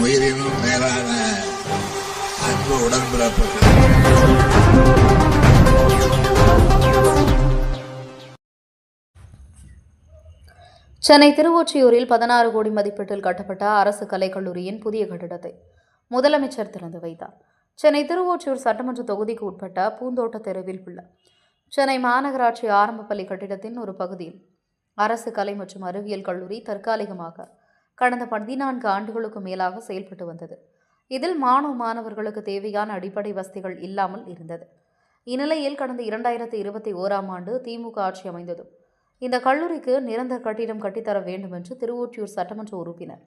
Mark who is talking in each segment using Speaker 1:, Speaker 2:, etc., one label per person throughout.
Speaker 1: உயிரினும் மேலான அன்பு உடன்பிறப்புகள்.
Speaker 2: சென்னை திருவொற்றியூரில் பதினாறு கோடி மதிப்பீட்டில் கட்டப்பட்ட அரசு கலைக்கல்லூரியின் புதிய கட்டிடத்தை முதலமைச்சர் திறந்து வைத்தார். சென்னை திருவொற்றியூர் சட்டமன்ற தொகுதிக்கு உட்பட்ட பூந்தோட்ட தெருவில் உள்ள சென்னை மாநகராட்சி ஆரம்ப பள்ளி கட்டிடத்தின் ஒரு பகுதியில் அரசு கலை மற்றும் அறிவியல் கல்லூரி தற்காலிகமாக கடந்த பதினான்கு ஆண்டுகளுக்கு மேலாக செயல்பட்டு வந்தது. இதில் மாணவ மாணவர்களுக்கு தேவையான அடிப்படை வசதிகள் இல்லாமல் இருந்தது. இந்நிலையில் கடந்த இரண்டாயிரத்தி இருபத்தி ஓராம் ஆண்டு திமுக ஆட்சி அமைந்ததும் இந்த கல்லூரிக்கு நிரந்தர கட்டிடம் கட்டித்தர வேண்டும் என்று திருவொற்றியூர் சட்டமன்ற உறுப்பினர்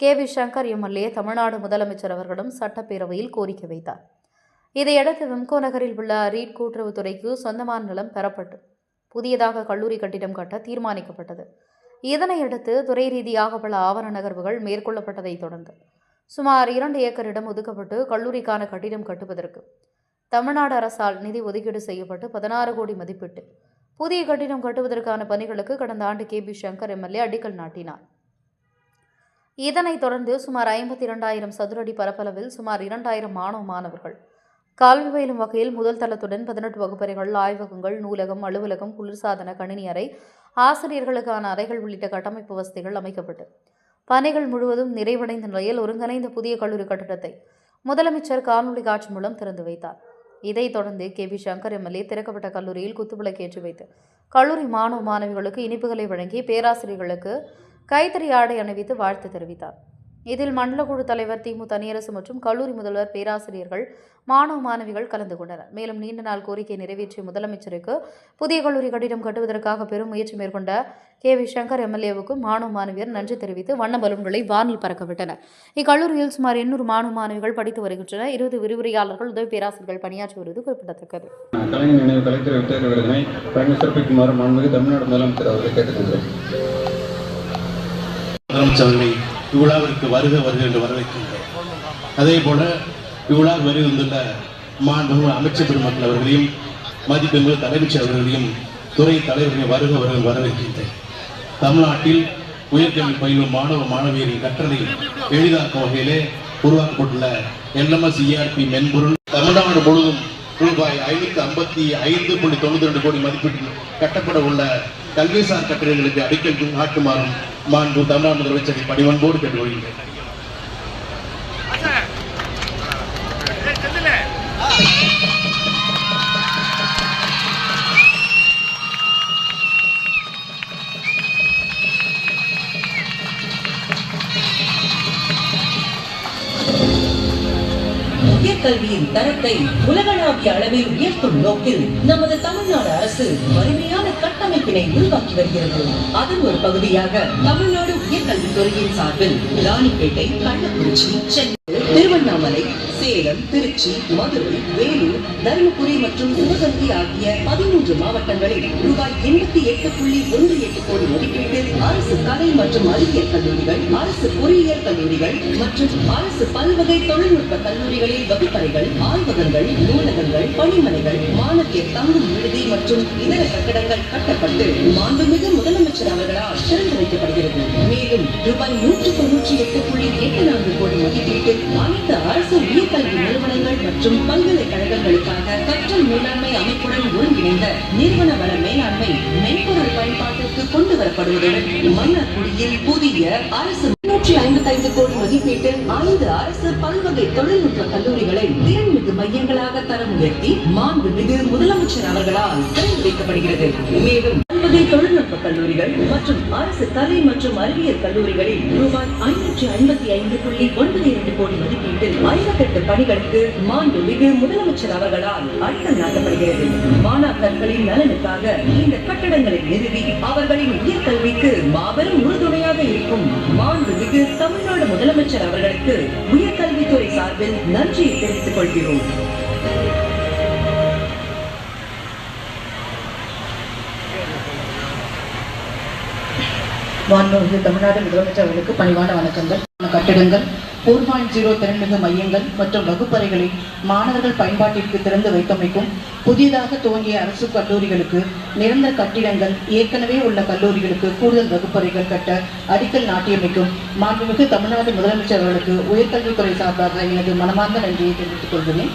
Speaker 2: K V Shankar MLA Tamil Nadu முதலமைச்சர் அவர்களிடம் சட்டப்பேரவையில் கோரிக்கை வைத்தார். இதையடுத்து விம்கோ நகரில் உள்ள ரீட் கூட்டுறவுத்துறைக்கு சொந்தமான நிலம் பெறப்பட்டு புதியதாக கல்லூரி கட்டிடம் கட்ட தீர்மானிக்கப்பட்டது. இதனையடுத்து துறை ரீதியாக பல ஆவண நகர்வுகள் மேற்கொள்ளப்பட்டதைத் தொடர்ந்து சுமார் இரண்டு ஏக்கர் இடம் ஒதுக்கப்பட்டு கல்லூரிக்கான கட்டிடம் கட்டுவதற்கு தமிழ்நாடு அரசால் நிதி ஒதுக்கீடு செய்யப்பட்டு பதினாறு கோடி மதிப்பிட்டு. புதிய கட்டிடம் கட்டுவதற்கான பணிகளுக்கு கடந்த ஆண்டு கே. பி. சங்கர் எம்எல்ஏ அடிக்கல் நாட்டினார். இதனைத் தொடர்ந்து சுமார் ஐம்பத்தி இரண்டாயிரம் சதுரடி பரப்பளவில் சுமார் இரண்டாயிரம் மாணவ மாணவர்கள் கல்வி பயிலும் வகையில் முதல் தளத்துடன் பதினெட்டு வகுப்பறைகள் ஆய்வகங்கள் நூலகம் அலுவலகம் குளிர்சாதன கணினி அறை ஆசிரியர்களுக்கான அறைகள் உள்ளிட்ட கட்டமைப்பு வசதிகள் அமைக்கப்பட்டு. பணிகள் முழுவதும் நிறைவடைந்த நிலையில் ஒருங்கிணைந்த புதிய கல்லூரி கட்டடத்தை முதலமைச்சர் காணொலி காட்சி மூலம் திறந்து வைத்தார். இதைத் தொடர்ந்து கே. பி. சங்கர் எம்எல்ஏ திறக்கப்பட்ட கல்லூரியில் குத்துவிளக்கு ஏற்றி வைத்து கல்லூரி மாணவ மாணவிகளுக்கு இனிப்புகளை வழங்கி பேராசிரியர்களுக்கு கைத்தறி ஆடை அணிவித்து வாழ்த்து தெரிவித்தார். இதில் மண்டல குழு தலைவர் திமு தனியரசு மற்றும் கல்லூரி முதல்வர் பேராசிரியர்கள் மாணவ மாணவிகள் கலந்து கொண்டனர். மேலும் நீண்ட நாள் கோரிக்கை நிறைவேற்றிய முதலமைச்சருக்கு புதிய கல்லூரி கட்டிடம் கட்டுவதற்காக பெரும் முயற்சி மேற்கொண்ட கே வி சங்கர் எம்எல்ஏவுக்கும் மாணவ மாணவியர் நன்றி தெரிவித்து வண்ண பலூன்களை வானில் பறக்கவிட்டனர். இக்கல்லூரியில் சுமார் எண்ணூறு மாணவ மாணவிகள் படித்து வருகின்றனர். இருபது விரிவுரையாளர்கள் உதவி பேராசிரியர்கள் பணியாற்றி வருவது குறிப்பிடத்தக்கது
Speaker 3: கலைஞர் நினைவு கலைஞர் விட்டேர் விருதினை வழங்கி சிறப்பிக்குமாறு மாண்புமிகு தமிழ்நாடு முதலமைச்சர் அவர்களை கேட்டுக்கொள்கிறேன்
Speaker 4: முதலமைச்சர் இவ்விழாவிற்கு வருக வருக என்று வரவேற்கின்றோம். அதே போல இவ்விழா வருகை வந்துள்ள மாண்பு அமைச்சர் பெருமக்கள் அவர்களையும் மதிப்பெண்கள் தலைமைச்சர் அவர்களையும் துறை தலைவர்களையும் வருக வருக என்று வரவேற்கின்றேன். தமிழ்நாட்டில் உயர்கல்வி பயிலும் மாணவ மாணவியரின் கற்றலை எளிதாக்கும் வகையிலே உருவாக்கப்பட்டுள்ள எல்எம்எஸ் இஆர்பி மென்பொருள் தமிழ்நாடு முழுவதும் ரூபாய் ஐநூத்தி ஐம்பத்தி ஐந்து புள்ளி தொண்ணூத்தி ரெண்டு கோடி மதிப்பீட்டில் கட்டப்பட உள்ள கல்விசார் கட்டிடங்களுக்கு அடிக்கல் நாட்டுமாறும் மாண்பு தமிழ்நாடு முதலமைச்சரை பணிவன்போடு கேட்டுக்கொள்கிறேன்
Speaker 5: கல்வியின் தரத்தை உலகளாவிய அளவில் உயர்த்தும் நோக்கில் நமது தமிழ்நாடு அரசு வலிமையான கட்டமைப்பினை உருவாக்கி வருகிறது. அதன் ஒரு பகுதியாக தமிழ்நாடு உயர்கல்வித்துறையின் சார்பில் ராணிப்பேட்டை கள்ளக்குறிச்சி சென்னை சேலம் திருச்சி மதுரை வேலூர் தருமபுரி மற்றும் சிவகங்கை ஆகிய பதிமூன்று மாவட்டங்களில் ரூபாய் எண்பத்தி எட்டு புள்ளி ஒன்று எட்டு கோடி ஒதுக்கீட்டில் அரசு கலை மற்றும் அறிவியல் கல்லூரிகள் அரசு பொறியியல் கல்லூரிகள் மற்றும் அரசு பல்வகை தொழில்நுட்ப கல்லூரிகளில் வகுப்பறைகள் ஆய்வகங்கள் நூலகங்கள் பணிமனைகள் மாணவியர் தங்கும் விடுதி மற்றும் இதர கட்டடங்கள் கட்டப்பட்டு மாண்புமிகு முதலமைச்சர் அவர்களால் திறந்து வைக்கப்படுகிறது மேலும் ரூபாய் நூற்று தொன்னூற்றி எட்டு புள்ளி எட்டு நான்கு கோடி ஒதுக்கீட்டில் அனைத்து அரசு உயர்கல்வி நிறுவனங்கள் மற்றும் பல்கலைக்கழகங்களுக்காக கற்றல் மேலாண்மை அமைப்புடன் ஒருங்கிணைந்த நிறுவன வள மேலாண்மை மென்பொருள் பயன்பாட்டிற்கு கொண்டு வரப்படுவதுடன் மன்னார்குடியில் புதிய அரசு முன்னூற்றி ஐம்பத்தி ஐந்து கோடி மதிப்பீட்டில் ஐந்து அரசு பல்வகை தொழில்நுட்ப கல்லூரிகளை திறன்மிகு மையங்களாக தரம் உயர்த்தி மாண்புமிகு முதலமைச்சர் அவர்களால் திறந்து வைக்கப்படுகிறது. மேலும் பல்வகை தொழில்நுட்ப கல்லூரிகள் மற்றும் அரசு கலை மற்றும் அறிவியல் கல்லூரிகளில் ரூபாய் ஐநூற்றி ஐம்பத்தி ஐந்து புள்ளி ஒன்பது இரண்டு கோடி மதிப்பீட்டில் ஐம்பத்தெட்டு பணிகளுக்கு மாண்புமிகு முதலமைச்சர் அவர்களால் அடிக்கல் நாட்டப்படுகிறது மாணாக்கர்களின் நலனுக்காக இந்த கட்டடங்களை நிறுவி அவர்களின் உயர்கல்விக்கு மாபெரும் உறுதுணையாக இருக்கும் மாண்புமிகு தமிழ்நாடு முதலமைச்சர் அவர்களுக்கு உயர்கல்வித்துறை சார்பில் நன்றியை தெரிவித்துக் கொள்கிறோம்.
Speaker 6: மாண்புமிகு தமிழ்நாடு முதலமைச்சர் அவர்களுக்கு பணிவான வணக்கங்கள். கட்டிடங்கள் ஃபோர் பாயிண்ட் ஜீரோ திறன்மிகு மையங்கள் மற்றும் வகுப்பறைகளை மாணவர்கள் பயன்பாட்டிற்கு திறந்து வைத்தமைக்கும் புதிதாக துவங்கிய அரசு கல்லூரிகளுக்கு நிரந்தர கட்டிடங்கள் ஏற்கனவே உள்ள கல்லூரிகளுக்கு கூடுதல் வகுப்பறைகள் கட்ட அடிக்கல் நாட்டியமைக்கும் மாண்புமிகு தமிழ்நாடு முதலமைச்சர் அவர்களுக்கு உயர்கல்வித்துறை சார்பாக எனது மனமார்ந்த நன்றியை தெரிவித்துக் கொள்கிறேன்.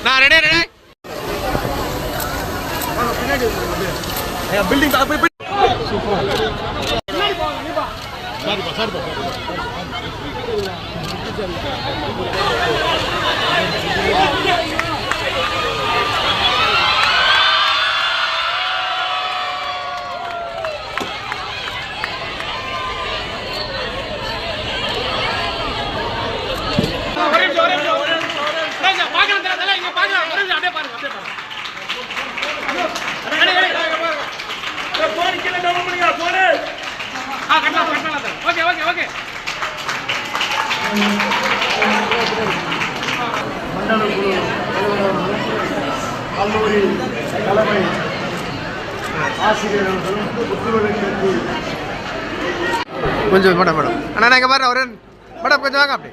Speaker 7: கேட்கிறார் எனக்கு கல்லூரி தலைமை ஆசிரியர்களும் புத்துணர்ச்சி
Speaker 8: கொஞ்சம் மேடம் மேடம். அண்ணா நாங்கள் இங்கே ஒரு மேடம் கொஞ்சம் வாங்க அப்படி.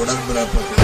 Speaker 1: உடன்பிறப்புகள்